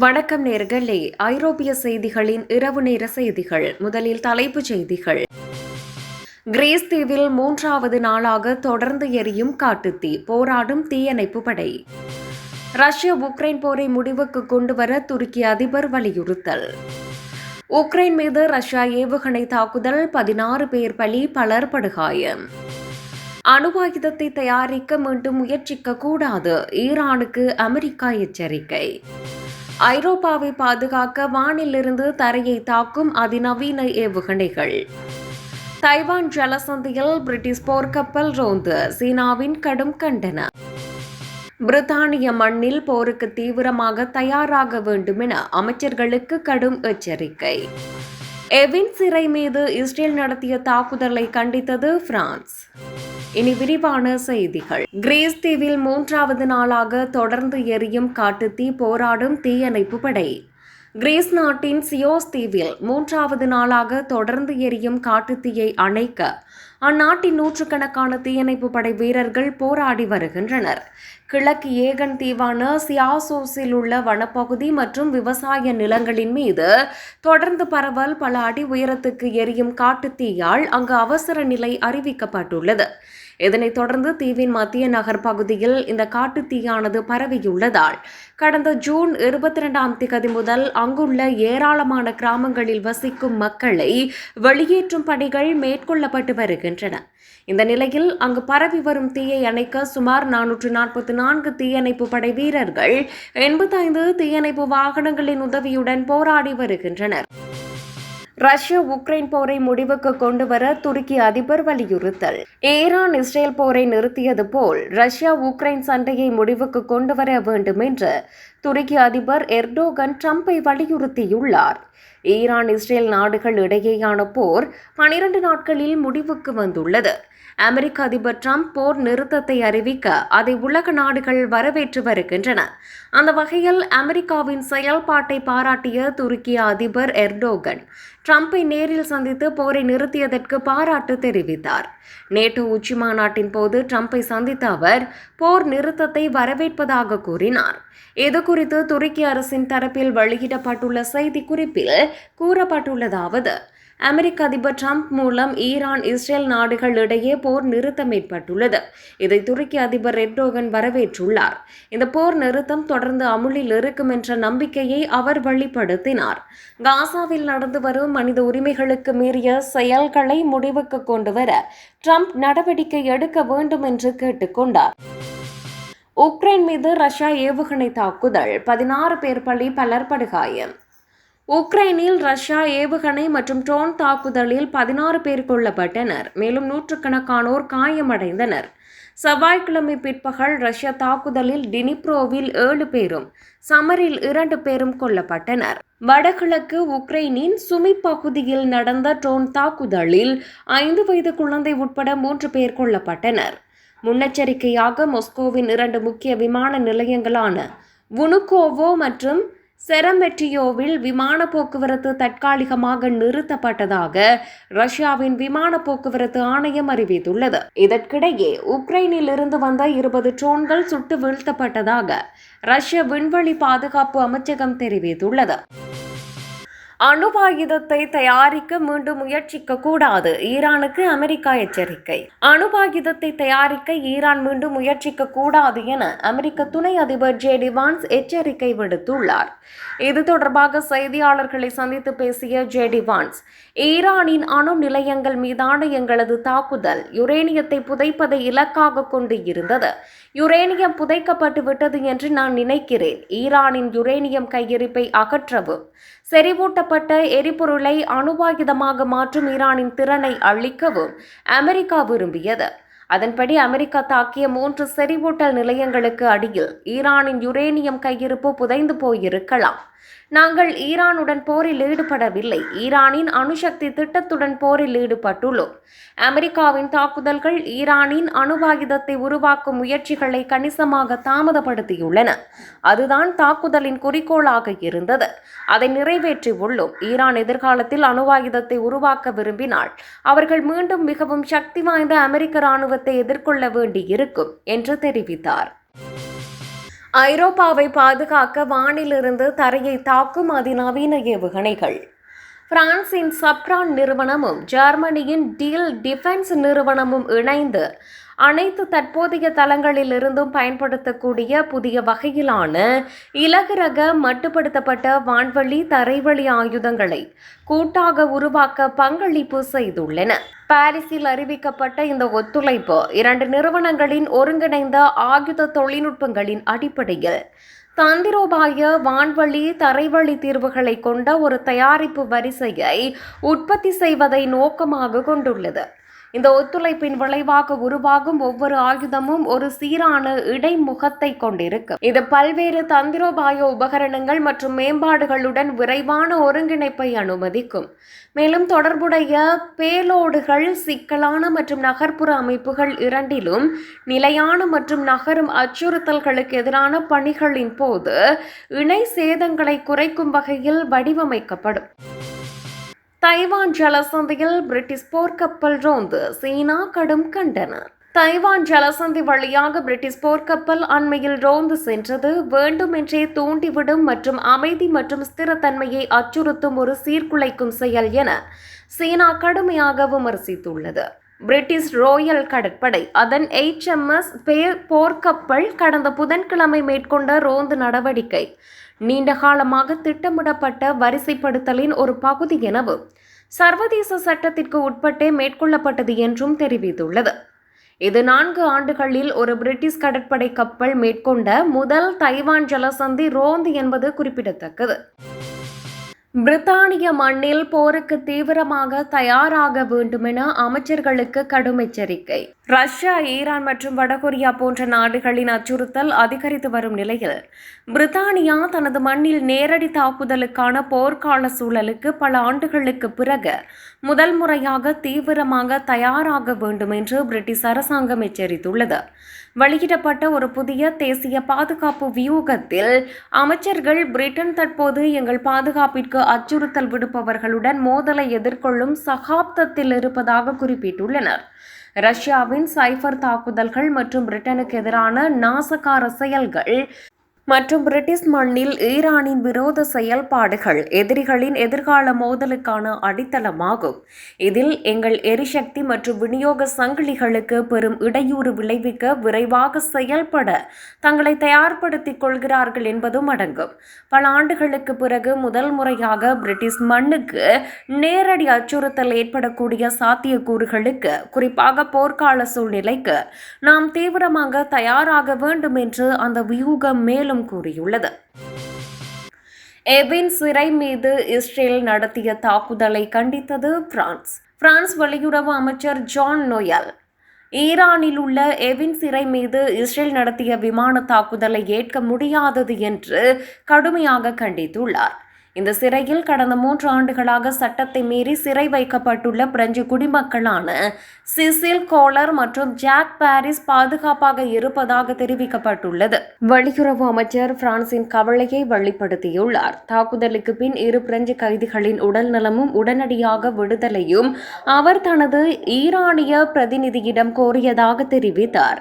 வணக்கம் நேர்களே. ஐரோப்பிய செய்திகளின் இரவு நேர செய்திகள். முதலில் தலைப்புச் செய்திகள். கிரீஸ் தீவில் மூன்றாவது நாளாக தொடர்ந்து எரியும் காட்டுத்தீ. போராடும் தீயணைப்பு படை. ரஷ்ய உக்ரைன் போரை முடிவுக்கு கொண்டுவர துருக்கி அதிபர் வலியுறுத்தல். உக்ரைன் மீது ரஷ்யா ஏவுகணை தாக்குதல் பதினாறு பேர் பலி பலர் படுகாயம். அணுவாயுதத்தை தயாரிக்க மீண்டும் முயற்சிக்க கூடாது. ஈரானுக்கு அமெரிக்கா எச்சரிக்கை. ஐரோப்பாவை பாதுகாக்க வானிலிருந்து தரையை தாக்கும் அதிநவீன ஏவுகணைகள். தைவான் ஜலசந்தியில் பிரிட்டிஷ் போர்க்கப்பல் ரோந்து சீனாவின் கடும் கண்டன. பிரித்தானிய மண்ணில் போருக்கு தீவிரமாக தயாராக வேண்டும் என அமைச்சர்களுக்கு கடும் எச்சரிக்கை. எவின் சிறை மீது இஸ்ரேல் நடத்திய தாக்குதலை கண்டித்தது பிரான்ஸ். இனி விரிவான செய்திகள். கிரீஸ் தீவில் மூன்றாவது நாளாக தொடர்ந்து எரியும் காட்டுத்தீ போராடும் தீயணைப்பு படை. கிரீஸ் நாட்டின் சியோஸ் தீவில் மூன்றாவது நாளாக தொடர்ந்து எரியும் காட்டுத்தீயை அணைக்க அந்நாட்டின் நூற்றுக்கணக்கான தீயணைப்பு படை வீரர்கள் போராடி வருகின்றனர். கிழக்கு ஏகன் தீவான சியாசோஸில் உள்ள வனப்பகுதி மற்றும் விவசாய நிலங்களின் மீது தொடர்ந்து பரவல் பல அடி உயரத்துக்கு எரியும் காட்டுத்தீயால் அங்கு அவசர நிலை அறிவிக்கப்பட்டுள்ளது. இதனைத் தொடர்ந்து தீவின் மத்திய நகர் பகுதியில் இந்த காட்டுத்தீயானது பரவியுள்ளதால் கடந்த ஜூன் இருபத்தி இரண்டாம் திகதி முதல் அங்குள்ள ஏராளமான கிராமங்களில் வசிக்கும் மக்களை வெளியேற்றும் பணிகள் மேற்கொள்ளப்பட்டு வருகின்றன. இந்த நிலையில் அங்கு பரவி வரும் தீயை அணைக்க சுமார் நானூற்று நாற்பத்தி நான்கு தீயணைப்பு படை வீரர்கள் எண்பத்தைந்து தீயணைப்பு வாகனங்களின் உதவியுடன் போராடி வருகின்றனர். ரஷ்ய உக்ரைன் போரை முடிவுக்கு கொண்டு வர துருக்கி அதிபர் வலியுறுத்தல். ஈரான் இஸ்ரேல் போரை நிறுத்தியது போல் ரஷ்யா உக்ரைன் சண்டையை முடிவுக்கு கொண்டு வர வேண்டும் என்று துருக்கி அதிபர் எர்டோகன் ட்ரம்பை வலியுறுத்தியுள்ளார். ஈரான் இஸ்ரேல் நாடுகள் இடையேயான போர் பனிரண்டு நாட்களில் முடிவுக்கு வந்துள்ளது. அமெரிக்க அதிபர் ட்ரம்ப் போர் நிறுத்தத்தை அறிவிக்க அதை உலக நாடுகள் வரவேற்று வருகின்றன. அந்த வகையில் அமெரிக்காவின் செயல்பாட்டை பாராட்டிய துருக்கிய அதிபர் எர்டோகன் ட்ரம்பை நேரில் சந்தித்து போரை நிறுத்தியதற்கு பாராட்டு தெரிவித்தார். நேட்டோ உச்சி மாநாட்டின் போது ட்ரம்பை சந்தித்த அவர் போர் நிறுத்தத்தை வரவேற்பதாக கூறினார். இது குறித்து துருக்கி அரசின் தரப்பில் வெளியிடப்பட்டுள்ள செய்திக்குறிப்பில் கூறப்பட்டுள்ளதாவது அமெரிக்க அதிபர் ட்ரம்ப் மூலம் ஈரான் இஸ்ரேல் நாடுகள் இடையே போர் நிறுத்தம் ஏற்பட்டுள்ளது. இதை துருக்கி அதிபர் ரெட்டோகன் வரவேற்றுள்ளார். இந்த போர் நிறுத்தம் தொடர்ந்து அமுலில் இருக்கும் என்ற நம்பிக்கையை அவர் வெளிப்படுத்தினார். காசாவில் நடந்து வரும் மனித உரிமைகளுக்கு மீறிய செயல்களை முடிவுக்கு கொண்டு வர ட்ரம்ப் நடவடிக்கை எடுக்க வேண்டும் என்று கேட்டுக்கொண்டார் உக்ரைன் மீது ரஷ்யா ஏவுகணை தாக்குதல். பதினாறு பேர் பலி பலர் படுகாயம். உக்ரைனில் ரஷ்யா ஏவுகணை மற்றும் ட்ரோன் தாக்குதலில் பதினாறு பேர் கொல்லப்பட்டனர். மேலும் நூற்றுக்கணக்கானோர் காயமடைந்தனர். செவ்வாய்க்கிழமை பிற்பகல் ரஷ்ய தாக்குதலில் டினிப்ரோவில் ஏழு பேரும் சமரில் இரண்டு பேரும் கொல்லப்பட்டனர். வடகிழக்கு உக்ரைனின் சுமி பகுதியில் நடந்த ட்ரோன் தாக்குதலில் ஐந்து வயது குழந்தை உட்பட மூன்று பேர் கொல்லப்பட்டனர். முன்னெச்சரிக்கையாக மொஸ்கோவின் இரண்டு முக்கிய விமான நிலையங்களான வுனுகோவோ மற்றும் செரமெட்டியோவில் விமான போக்குவரத்து தற்காலிகமாக நிறுத்தப்பட்டதாக ரஷ்யாவின் விமான போக்குவரத்து ஆணையம் அறிவித்துள்ளது. இதற்கிடையே உக்ரைனில் இருந்து வந்த இருபது ட்ரோன்கள் சுட்டு வீழ்த்தப்பட்டதாக ரஷ்ய விண்வெளி பாதுகாப்பு அமைச்சகம் தெரிவித்துள்ளது. அணுவாயுதத்தை தயாரிக்க மீண்டும் முயற்சிக்க கூடாது. ஈரானுக்கு அமெரிக்கா எச்சரிக்கை. அணுவாயுதத்தை தயாரிக்க ஈரான் மீண்டும் முயற்சிக்க கூடாது என அமெரிக்க துணை அதிபர் ஜே டிவான்ஸ் எச்சரிக்கை விடுத்துள்ளார். இது தொடர்பாக செய்தியாளர்களை சந்தித்து பேசிய ஜே டிவான்ஸ் ஈரானின் அணு நிலையங்கள் மீதான எங்களது தாக்குதல் யுரேனியத்தை புதைப்பதை இலக்காக கொண்டு இருந்தது. யுரேனியம் புதைக்கப்பட்டு விட்டது என்று நான் நினைக்கிறேன். ஈரானின் யுரேனியம் கையிருப்பை அகற்றவும் செறிவூட்டப்பட்ட எரிபொருளை அணுவாயுதமாக மாற்றும் ஈரானின் திறனை அழிக்கவும் அமெரிக்கா விரும்பியது. அதன்படி அமெரிக்கா தாக்கிய மூன்று செறிவூட்டல் நிலையங்களுக்கு அடியில் ஈரானின் யுரேனியம் கையிருப்பு புதைந்து போயிருக்கலாம். நாங்கள் ஈரானுடன் போரில் ஈடுபடவில்லை. ஈரானின் அணுசக்தி திட்டத்துடன் போரில் ஈடுபட்டுள்ளோம். அமெரிக்காவின் தாக்குதல்கள் ஈரானின் அணுவாயுதத்தை உருவாக்கும் முயற்சிகளை கணிசமாக தாமதப்படுத்தியுள்ளன. அதுதான் தாக்குதலின் குறிக்கோளாக இருந்தது. அதை நிறைவேற்றி உள்ளோம் ஈரான் எதிர்காலத்தில் அணுவாயுதத்தை உருவாக்க விரும்பினால் அவர்கள் மீண்டும் மிகவும் சக்தி வாய்ந்த அமெரிக்க இராணுவத்தை எதிர்கொள்ள வேண்டியிருக்கும் என்று தெரிவித்தார். ஐரோப்பாவை பாதுகாக்க வானிலிருந்து தரையை தாக்கும் அதிநவீன ஏவுகணைகள். பிரான்சின் சப்ரான் நிறுவனமும் ஜெர்மனியின் டீல் டிஃபென்ஸ் நிறுவனமும் இணைந்து அனைத்து தற்போதைய தளங்களிலிருந்தும் பயன்படுத்தக்கூடிய புதிய வகையிலான இலகுரக மட்டுப்படுத்தப்பட்ட வான்வழி தரைவழி ஆயுதங்களை கூட்டாக உருவாக்க பங்களிப்பு செய்துள்ளன. பாரிஸில் அறிவிக்கப்பட்ட இந்த ஒத்துழைப்பு இரண்டு நிறுவனங்களின் ஒருங்கிணைந்த ஆயுத தொழில்நுட்பங்களின் அடிப்படையில் தந்திரோபாய வான்வழி தரைவழி தீர்வுகளை கொண்ட ஒரு தயாரிப்பு வரிசையை உற்பத்தி செய்வதை நோக்கமாக கொண்டுள்ளது. இந்த ஒத்துழைப்பின் விளைவாக உருவாகும் ஒவ்வொரு ஆயுதமும் ஒரு சீரான இடைமுகத்தை கொண்டிருக்கும் இது பல்வேறு தந்திரோபாய உபகரணங்கள் மற்றும் மேம்பாடுகளுடன் விரைவான ஒருங்கிணைப்பை அனுமதிக்கும். மேலும் தொடர்புடைய பேலோடுகள் சிக்கலான மற்றும் நகர்ப்புற அமைப்புகள் இரண்டிலும் நிலையான மற்றும் நகரும் அச்சுறுத்தல்களுக்கு எதிரான பணிகளின் போது இணை சேதங்களை குறைக்கும் வகையில் வடிவமைக்கப்படும். தைவான் ஜலசந்தியில் பிரிட்டிஷ் போர்க்கப்பல் ரோந்து சீனா கடும் கண்டன. தைவான் ஜலசந்தி வழியாக பிரிட்டிஷ் போர்க்கப்பல் அண்மையில் ரோந்து சென்றது. வேண்டுமென்றே தூண்டிவிடும் மற்றும் அமைதி மற்றும் ஸ்திரத்தன்மையை அச்சுறுத்தும் ஒரு சீர்குலைக்கும் செயல் என சீனா கடுமையாக விமர்சித்துள்ளது. பிரிட்டிஷ் ரோயல் கடற்படை அதன் எச்எம்எஸ் போர்க்கப்பல் கடந்த புதன்கிழமை மேற்கொண்ட ரோந்து நடவடிக்கை நீண்ட காலமாக திட்டமிடப்பட்ட வரிசைப்படுத்தலின் ஒரு பகுதி எனவும் சர்வதேச சட்டத்திற்கு உட்பட்டே மேற்கொள்ளப்பட்டது என்றும் தெரிவித்துள்ளது. இது நான்கு ஆண்டுகளில் ஒரு பிரிட்டிஷ் கடற்படை கப்பல் மேற்கொண்ட முதல் தைவான் ஜலசந்தி ரோந்து என்பது குறிப்பிடத்தக்கது. பிரித்தானிய மண்ணில் போருக்கு தீவிரமாக தயாராக வேண்டுமென அமைச்சர்களுக்கு கடும் எச்சரிக்கை. ரஷ்யா ஈரான் மற்றும் வடகொரியா போன்ற நாடுகளின் அச்சுறுத்தல் அதிகரித்து வரும் நிலையில் பிரித்தானியா தனது மண்ணில் நேரடி தாக்குதலுக்கான போர்க்கால சூழலுக்கு பல ஆண்டுகளுக்கு பிறகு முதல் முறையாக தீவிரமாக தயாராக வேண்டும் என்று பிரிட்டிஷ் அரசாங்கம் எச்சரித்துள்ளது. வெளியிடப்பட்ட ஒரு புதிய தேசிய பாதுகாப்பு வியூகத்தில் அமைச்சர்கள் பிரிட்டன் தற்போது எங்கள் பாதுகாப்பிற்கு அச்சுறுத்தல் விடுப்பவர்களுடன் மோதலை எதிர்கொள்ளும் சகாப்தத்தில் இருப்பதாக குறிப்பிட்டுள்ளனர். ரஷ்யாவின் சைபர் தாக்குதல்கள் மற்றும் பிரிட்டனுக்கு எதிரான நாசகார செயல்கள் மற்றும் பிரிட்டிஷ் மண்ணில் ஈரானின் விரோத செயல்பாடுகள் எதிரிகளின் எதிர்கால மோதலுக்கான அடித்தளமாகும். இதில் எங்கள் எரிசக்தி மற்றும் விநியோக சங்கிலிகளுக்கு பெரும் இடையூறு விளைவிக்க விரைவாக செயல்பட தங்களை தயார்படுத்திக் கொள்கிறார்கள் என்பதும் அடங்கும். பல ஆண்டுகளுக்கு பிறகு முதல் முறையாக பிரிட்டிஷ் மண்ணுக்கு நேரடி அச்சுறுத்தல் ஏற்படக்கூடிய சாத்தியக்கூறுகளுக்கு குறிப்பாக போர்க்கால சூழ்நிலைக்கு நாம் தீவிரமாக தயாராக வேண்டும் என்று அந்த வியூகம் மேலும் கூறியுள்ளது. எபின் சிறை மீது இஸ்ரேல் நடத்திய தாக்குதலை கண்டித்தது பிரான்ஸ். பிரான்ஸ் வெளியுறவு அமைச்சர் ஜான் நோயல். ஈரானில் உள்ள எவின் சிறை மீது இஸ்ரேல் நடத்திய விமான தாக்குதலை ஏற்க முடியாதது என்று கடுமையாக கண்டித்துள்ளார். இந்த சிறையில் கடந்த மூன்று ஆண்டுகளாக சட்டத்தை மீறி சிறை வைக்கப்பட்டுள்ள பிரெஞ்சு குடிமக்களான சிசில் கோலர் மற்றும் ஜாக் பாரிஸ் பாதுகாப்பாக இருப்பதாக தெரிவிக்கப்பட்டுள்ளது. வெளியுறவு அமைச்சர் பிரான்சின் கவலையை வெளிப்படுத்தியுள்ளார். தாக்குதலுக்கு பின் இரு பிரெஞ்சு கைதிகளின் உடல் நலமும் உடனடியாக விடுதலையும் அவர் தனது ஈரானிய பிரதிநிதியிடம் கோரியதாக தெரிவித்தார்.